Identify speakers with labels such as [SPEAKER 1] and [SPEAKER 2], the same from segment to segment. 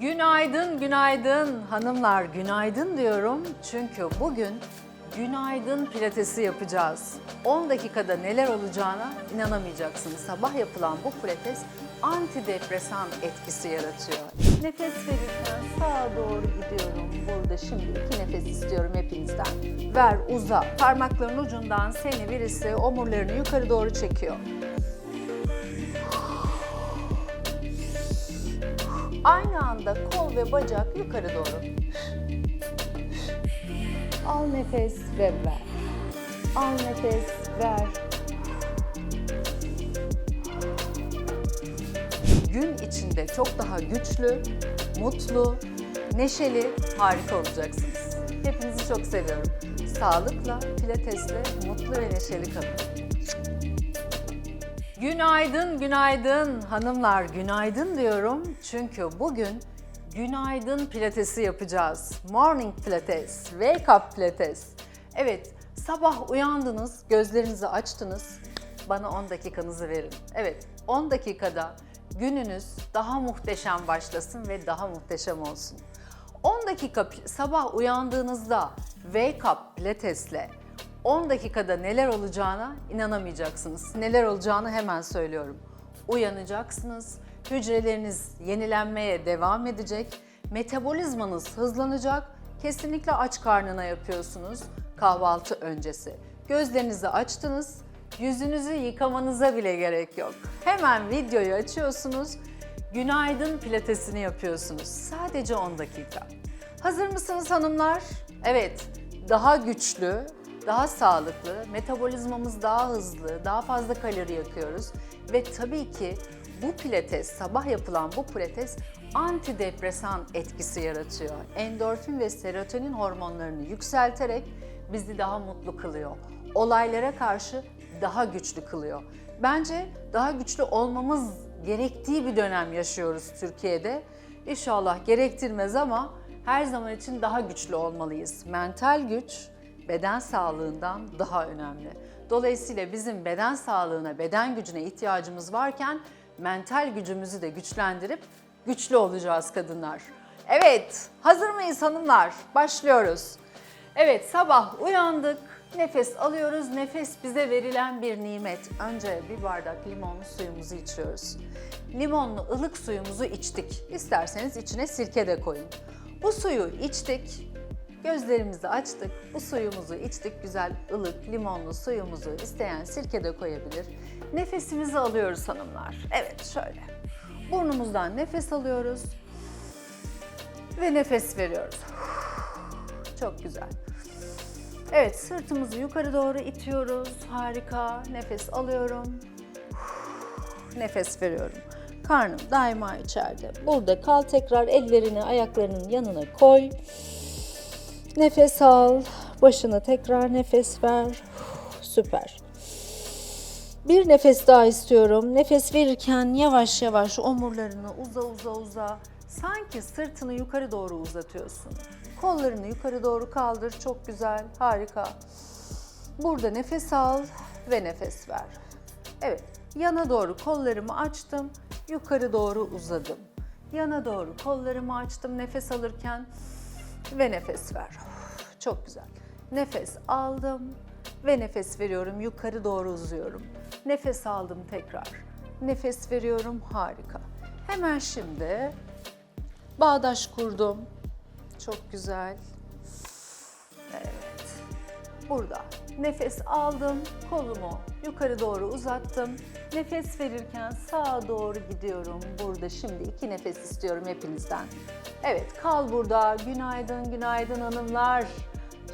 [SPEAKER 1] Günaydın, günaydın hanımlar, günaydın diyorum. Çünkü bugün günaydın pilatesi yapacağız. 10 dakikada neler olacağına inanamayacaksınız. Sabah yapılan bu pilates antidepresan etkisi yaratıyor. Nefes verirken sağa doğru gidiyorum. Burada şimdi iki nefes istiyorum hepinizden. Ver, uza. Parmakların ucundan seni birisi omurlarını yukarı doğru çekiyor. Aynı anda kol ve bacak yukarı doğru. Al nefes ve ver. Al nefes, ver. Gün içinde çok daha güçlü, mutlu, neşeli, harika olacaksınız. Hepinizi çok seviyorum. Sağlıkla, pilatesle mutlu ve neşeli kalın. Günaydın, günaydın hanımlar, günaydın diyorum. Çünkü bugün günaydın pilatesi yapacağız. Morning pilates, wake up pilates. Evet, sabah uyandınız, gözlerinizi açtınız. Bana 10 dakikanızı verin. Evet, 10 dakikada gününüz daha muhteşem başlasın ve daha muhteşem olsun. 10 dakika sabah uyandığınızda wake up pilatesle 10 dakikada neler olacağına inanamayacaksınız. Neler olacağını hemen söylüyorum. Uyanacaksınız, hücreleriniz yenilenmeye devam edecek, metabolizmanız hızlanacak, kesinlikle aç karnına yapıyorsunuz kahvaltı öncesi. Gözlerinizi açtınız, yüzünüzü yıkamanıza bile gerek yok. Hemen videoyu açıyorsunuz, günaydın pilatesini yapıyorsunuz. Sadece 10 dakika. Hazır mısınız hanımlar? Evet, daha güçlü, daha sağlıklı, metabolizmamız daha hızlı, daha fazla kalori yakıyoruz ve tabii ki bu pilates, sabah yapılan bu pilates antidepresan etkisi yaratıyor. Endorfin ve serotonin hormonlarını yükselterek bizi daha mutlu kılıyor. Olaylara karşı daha güçlü kılıyor. Bence daha güçlü olmamız gerektiği bir dönem yaşıyoruz Türkiye'de. İnşallah gerektirmez ama her zaman için daha güçlü olmalıyız. Mental güç beden sağlığından daha önemli. Dolayısıyla bizim beden sağlığına, beden gücüne ihtiyacımız varken mental gücümüzü de güçlendirip güçlü olacağız kadınlar. Evet, hazır mıyız hanımlar? Başlıyoruz. Evet, sabah uyandık, nefes alıyoruz. Nefes bize verilen bir nimet. Önce bir bardak limonlu suyumuzu içiyoruz. Limonlu ılık suyumuzu içtik. İsterseniz içine sirke de koyun. Bu suyu içtik, Gözlerimizi açtık, bu suyumuzu içtik, güzel ılık limonlu suyumuzu isteyen sirke de koyabilir. Nefesimizi alıyoruz hanımlar. Evet şöyle. Burnumuzdan nefes alıyoruz ve nefes veriyoruz. Çok güzel. Evet sırtımızı yukarı doğru itiyoruz. Harika. Nefes alıyorum. Nefes veriyorum. Karnım daima içeride. Burada kal tekrar ellerini ayaklarının yanına koy. Nefes al. Başını tekrar nefes ver. Süper. Bir nefes daha istiyorum. Nefes verirken yavaş yavaş omurlarını uza uza uza. Sanki sırtını yukarı doğru uzatıyorsun. Kollarını yukarı doğru kaldır. Çok güzel. Harika. Burada nefes al ve nefes ver. Evet, yana doğru kollarımı açtım, yukarı doğru uzadım. Yana doğru kollarımı açtım nefes alırken ve nefes ver. Çok güzel. Nefes aldım ve nefes veriyorum. Yukarı doğru uzuyorum. Nefes aldım tekrar. Nefes veriyorum. Harika. Hemen şimdi bağdaş kurdum. Çok güzel. Evet. Burada nefes aldım, kolumu yukarı doğru uzattım. Nefes verirken sağa doğru gidiyorum. Burada şimdi iki nefes istiyorum hepinizden. Evet, kal burada. Günaydın, günaydın hanımlar.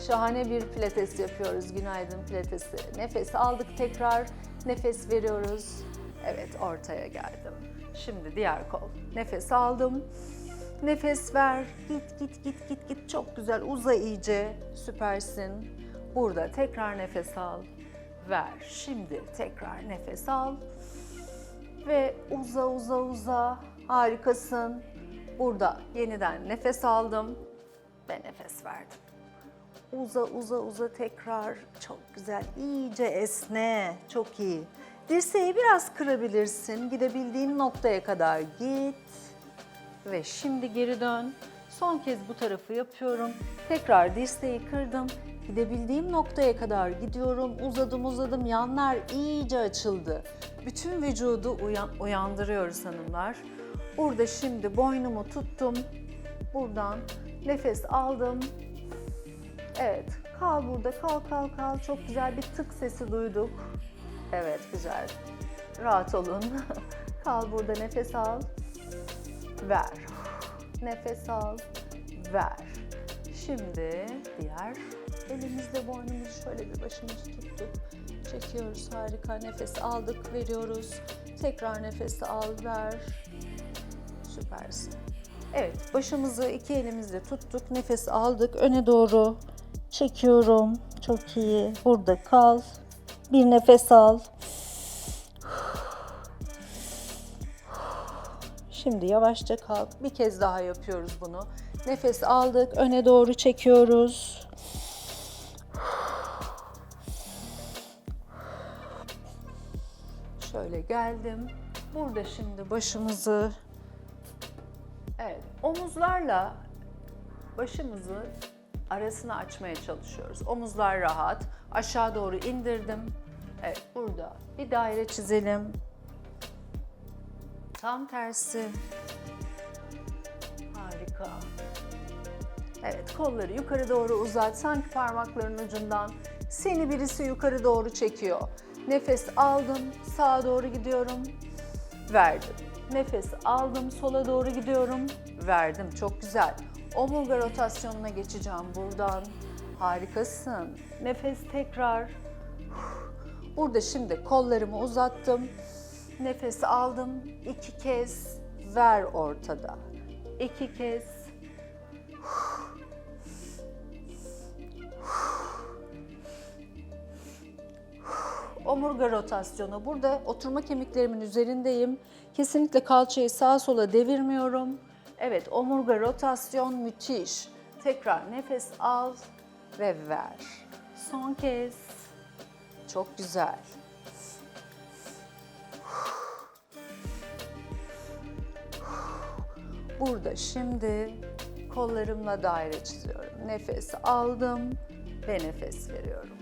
[SPEAKER 1] Şahane bir pilates yapıyoruz. Günaydın pilatesi. Nefes aldık tekrar. Nefes veriyoruz. Evet, ortaya geldim. Şimdi diğer kol. Nefes aldım. Nefes ver. Git git git git git. Çok güzel. Uza iyice. Süpersin. Burada tekrar nefes al. Ver. Şimdi tekrar nefes al. Ve uza uza uza. Harikasın. Burada yeniden nefes aldım ve nefes verdim. Uza uza uza tekrar. Çok güzel. İyice esne. Çok iyi. Dirseği biraz kırabilirsin. Gidebildiğin noktaya kadar git. Ve şimdi geri dön. Son kez bu tarafı yapıyorum. Tekrar dirseği kırdım. Gidebildiğim noktaya kadar gidiyorum. Uzadım uzadım. Yanlar iyice açıldı. Bütün vücudu uyan- uyandırıyoruz hanımlar. Burada şimdi boynumu tuttum. Buradan nefes aldım. Evet. Kal burada. Kal kal kal. Çok güzel bir tık sesi duyduk. Evet güzel. Rahat olun. kal burada nefes al. Ver. Nefes al. Ver. Şimdi diğer elimizle boynumuzu şöyle bir başımızı tuttuk. Çekiyoruz. Harika. Nefes aldık. Veriyoruz. Tekrar nefes al. Ver. Süpersin. Evet, başımızı iki elimizle tuttuk, nefes aldık, öne doğru çekiyorum. Çok iyi. Burada kal. Bir nefes al. Şimdi yavaşça kalk. Bir kez daha yapıyoruz bunu. Nefes aldık, öne doğru çekiyoruz. Şöyle geldim. Burada şimdi başımızı omuzlarla başımızı arasını açmaya çalışıyoruz. Omuzlar rahat. Aşağı doğru indirdim. Evet, burada bir daire çizelim. Tam tersi. Harika. Evet, kolları yukarı doğru uzat. Sanki parmakların ucundan seni birisi yukarı doğru çekiyor. Nefes aldım, sağa doğru gidiyorum. Verdim. Nefes aldım, sola doğru gidiyorum. Verdim. Çok güzel. Omurga rotasyonuna geçeceğim buradan. Harikasın. Nefes tekrar. Burada şimdi kollarımı uzattım. Nefes aldım. iki kez ver ortada. İki kez. Omurga rotasyonu. Burada oturma kemiklerimin üzerindeyim. Kesinlikle kalçayı sağa sola devirmiyorum. Evet, omurga rotasyon müthiş. Tekrar nefes al ve ver. Son kez. Çok güzel. Burada şimdi kollarımla daire çiziyorum. Nefes aldım ve nefes veriyorum.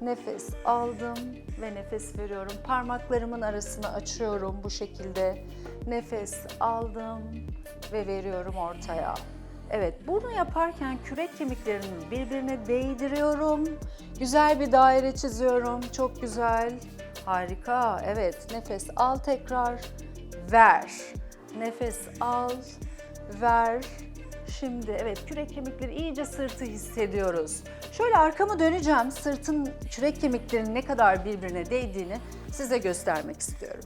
[SPEAKER 1] Nefes aldım ve nefes veriyorum. Parmaklarımın arasını açıyorum bu şekilde. Nefes aldım ve veriyorum ortaya. Evet, bunu yaparken kürek kemiklerimi birbirine değdiriyorum. Güzel bir daire çiziyorum. Çok güzel. Harika. Evet, nefes al tekrar. Ver. Nefes al. Ver. Şimdi evet kürek kemikleri iyice sırtı hissediyoruz. Şöyle arkamı döneceğim. Sırtın kürek kemiklerinin ne kadar birbirine değdiğini size göstermek istiyorum.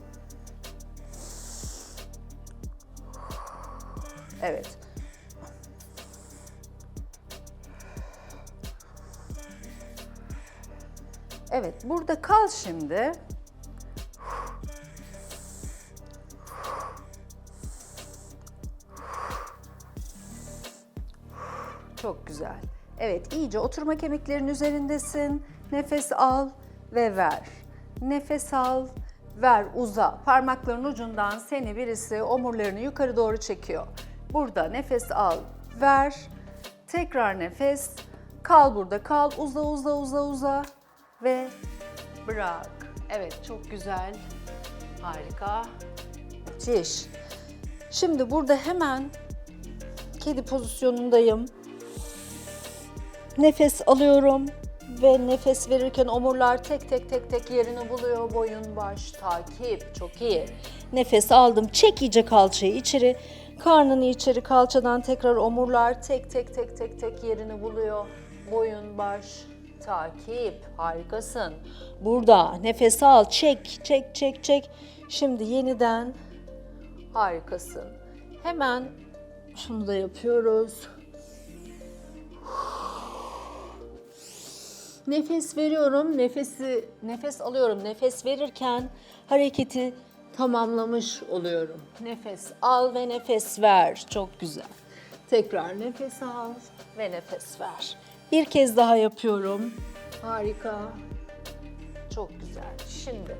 [SPEAKER 1] Evet. Evet, burada kal şimdi. Çok güzel. Evet, iyice oturma kemiklerinin üzerindesin. Nefes al ve ver. Nefes al, ver, uza. Parmakların ucundan seni birisi omurlarını yukarı doğru çekiyor. Burada nefes al, ver. Tekrar nefes. Kal burada, kal. Uza, uza, uza, uza ve bırak. Evet, çok güzel. Harika. Müthiş. Şimdi burada hemen kedi pozisyonundayım. Nefes alıyorum ve nefes verirken omurlar tek tek tek tek yerini buluyor. Boyun, baş, takip. Çok iyi. Nefes aldım. Çek iyice kalçayı içeri. Karnını içeri kalçadan tekrar omurlar tek tek tek tek tek yerini buluyor. Boyun, baş, takip. Harikasın. Burada nefes al. Çek, çek, çek, çek. Şimdi yeniden harikasın. Hemen şunu da yapıyoruz. Nefes veriyorum, nefesi nefes alıyorum. Nefes verirken hareketi tamamlamış oluyorum. Nefes al ve nefes ver. Çok güzel. Tekrar nefes al ve nefes ver. Bir kez daha yapıyorum. Harika. Çok güzel. Şimdi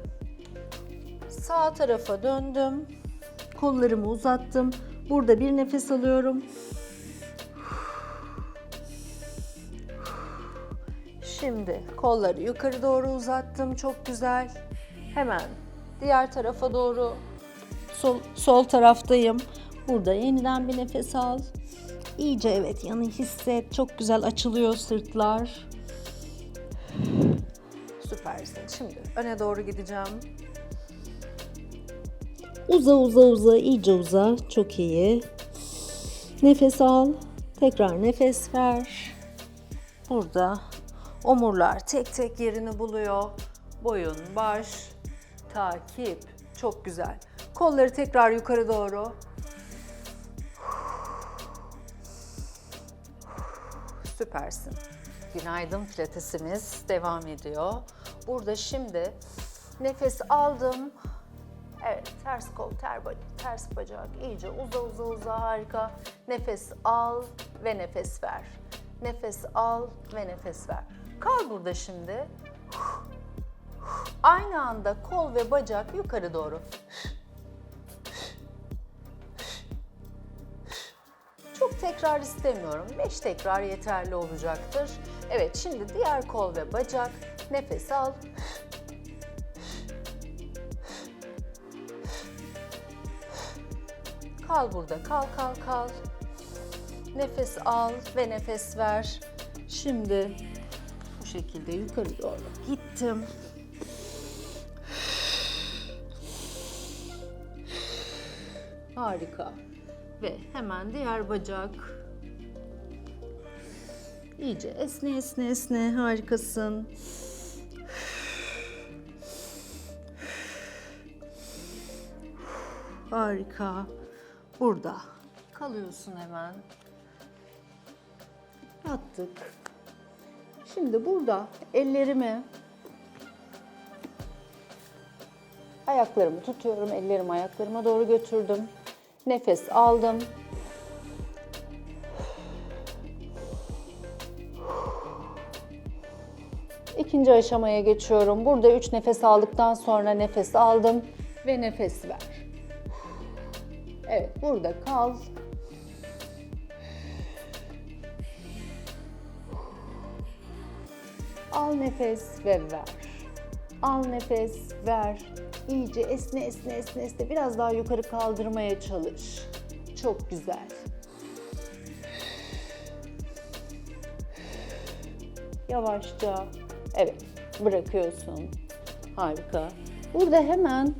[SPEAKER 1] sağ tarafa döndüm. Kollarımı uzattım. Burada bir nefes alıyorum. Şimdi kolları yukarı doğru uzattım. Çok güzel. Hemen diğer tarafa doğru sol, sol taraftayım. Burada yeniden bir nefes al. İyice evet yanı hisset. Çok güzel açılıyor sırtlar. Süpersin. Şimdi öne doğru gideceğim. Uza uza uza iyice uza. Çok iyi. Nefes al. Tekrar nefes ver. Burada omurlar tek tek yerini buluyor. Boyun, baş, takip. Çok güzel. Kolları tekrar yukarı doğru. Süpersin. Günaydın pilatesimiz devam ediyor. Burada şimdi nefes aldım. Evet, ters kol, ter ters bacak, iyice uza uza uza harika. Nefes al ve nefes ver. Nefes al ve nefes ver. Kal burada şimdi. Aynı anda kol ve bacak yukarı doğru. Çok tekrar istemiyorum. 5 tekrar yeterli olacaktır. Evet, şimdi diğer kol ve bacak. Nefes al. Kal burada, kal kal kal. Nefes al ve nefes ver. Şimdi bu şekilde yukarı doğru gittim. Harika. Ve hemen diğer bacak. İyice esne esne esne harikasın. Harika. Burada kalıyorsun hemen. Yattık. Şimdi burada ellerimi ayaklarımı tutuyorum. Ellerimi ayaklarıma doğru götürdüm. Nefes aldım. İkinci aşamaya geçiyorum. Burada üç nefes aldıktan sonra nefes aldım ve nefes ver. Evet, burada kal. Al nefes ve ver. Al nefes, ver. İyice esne esne esne esne. Biraz daha yukarı kaldırmaya çalış. Çok güzel. Yavaşça. Evet, bırakıyorsun. Harika. Burada hemen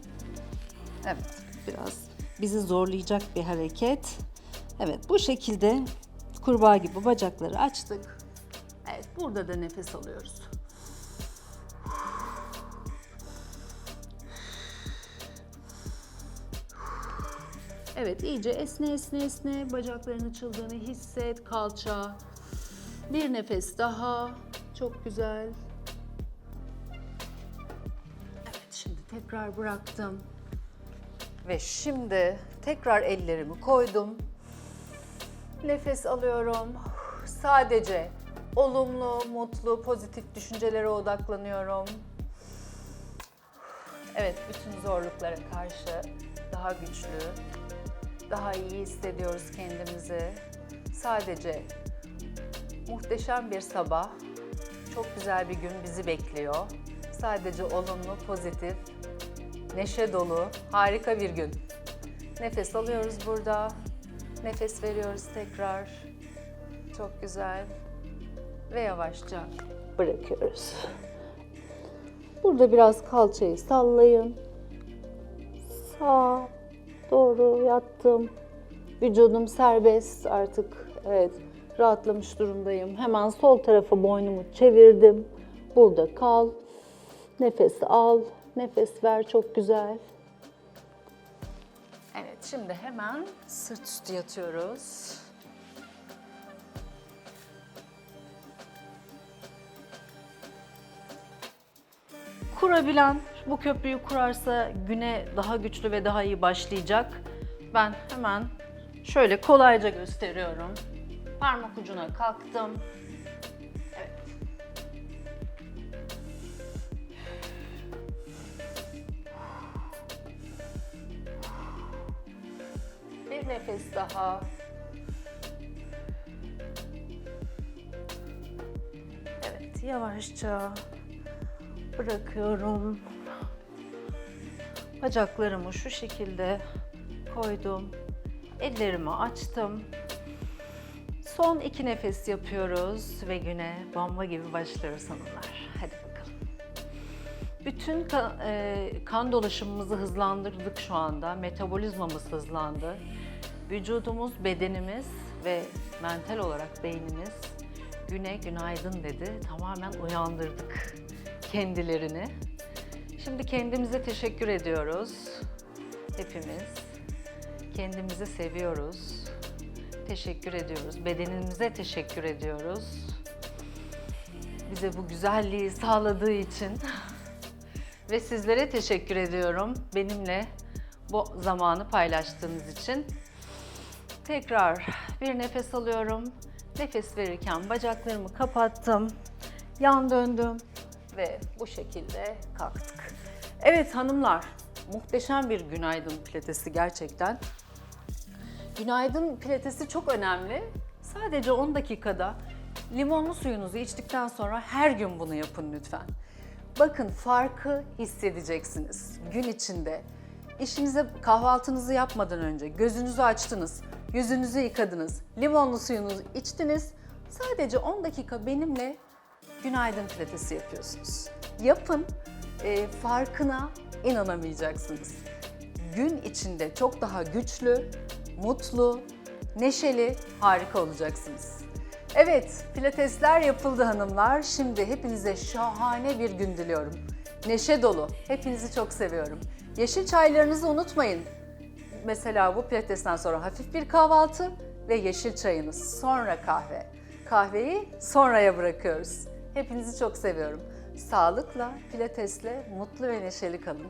[SPEAKER 1] Evet, biraz bizi zorlayacak bir hareket. Evet, bu şekilde kurbağa gibi bacakları açtık. Evet, burada da nefes alıyoruz. Evet, iyice esne esne esne bacakların açıldığını hisset, kalça. Bir nefes daha. Çok güzel. Evet, şimdi tekrar bıraktım. Ve şimdi tekrar ellerimi koydum. Nefes alıyorum. Sadece olumlu, mutlu, pozitif düşüncelere odaklanıyorum. Evet, bütün zorluklara karşı daha güçlü, daha iyi hissediyoruz kendimizi. Sadece muhteşem bir sabah, çok güzel bir gün bizi bekliyor. Sadece olumlu, pozitif, neşe dolu, harika bir gün. Nefes alıyoruz burada. Nefes veriyoruz tekrar. Çok güzel. Ve yavaşça bırakıyoruz. Burada biraz kalçayı sallayın. Sağ doğru yattım. Vücudum serbest artık. Evet, rahatlamış durumdayım. Hemen sol tarafa boynumu çevirdim. Burada kal. Nefes al, nefes ver çok güzel. Evet, şimdi hemen sırt üstü yatıyoruz. Kurabilen bu köprüyü kurarsa güne daha güçlü ve daha iyi başlayacak. Ben hemen şöyle kolayca gösteriyorum. Parmak ucuna kalktım. Evet. Bir nefes daha. Evet, yavaşça bırakıyorum. Bacaklarımı şu şekilde koydum. Ellerimi açtım. Son iki nefes yapıyoruz ve güne bomba gibi başlıyoruz hanımlar. Hadi bakalım. Bütün kan, e, kan dolaşımımızı hızlandırdık şu anda. Metabolizmamız hızlandı. Vücudumuz, bedenimiz ve mental olarak beynimiz güne günaydın dedi. Tamamen uyandırdık kendilerini. Şimdi kendimize teşekkür ediyoruz. Hepimiz. Kendimizi seviyoruz. Teşekkür ediyoruz. Bedenimize teşekkür ediyoruz. Bize bu güzelliği sağladığı için. Ve sizlere teşekkür ediyorum. Benimle bu zamanı paylaştığınız için. Tekrar bir nefes alıyorum. Nefes verirken bacaklarımı kapattım. Yan döndüm ve bu şekilde kalktık. Evet hanımlar, muhteşem bir günaydın pilatesi gerçekten. Günaydın pilatesi çok önemli. Sadece 10 dakikada limonlu suyunuzu içtikten sonra her gün bunu yapın lütfen. Bakın farkı hissedeceksiniz gün içinde. İşinize kahvaltınızı yapmadan önce gözünüzü açtınız, yüzünüzü yıkadınız, limonlu suyunuzu içtiniz. Sadece 10 dakika benimle günaydın pilatesi yapıyorsunuz. Yapın, e, farkına inanamayacaksınız. Gün içinde çok daha güçlü, mutlu, neşeli, harika olacaksınız. Evet, pilatesler yapıldı hanımlar. Şimdi hepinize şahane bir gün diliyorum. Neşe dolu. Hepinizi çok seviyorum. Yeşil çaylarınızı unutmayın. Mesela bu pilatesten sonra hafif bir kahvaltı ve yeşil çayınız. Sonra kahve. Kahveyi sonraya bırakıyoruz. Hepinizi çok seviyorum. Sağlıkla, pilatesle mutlu ve neşeli kalın.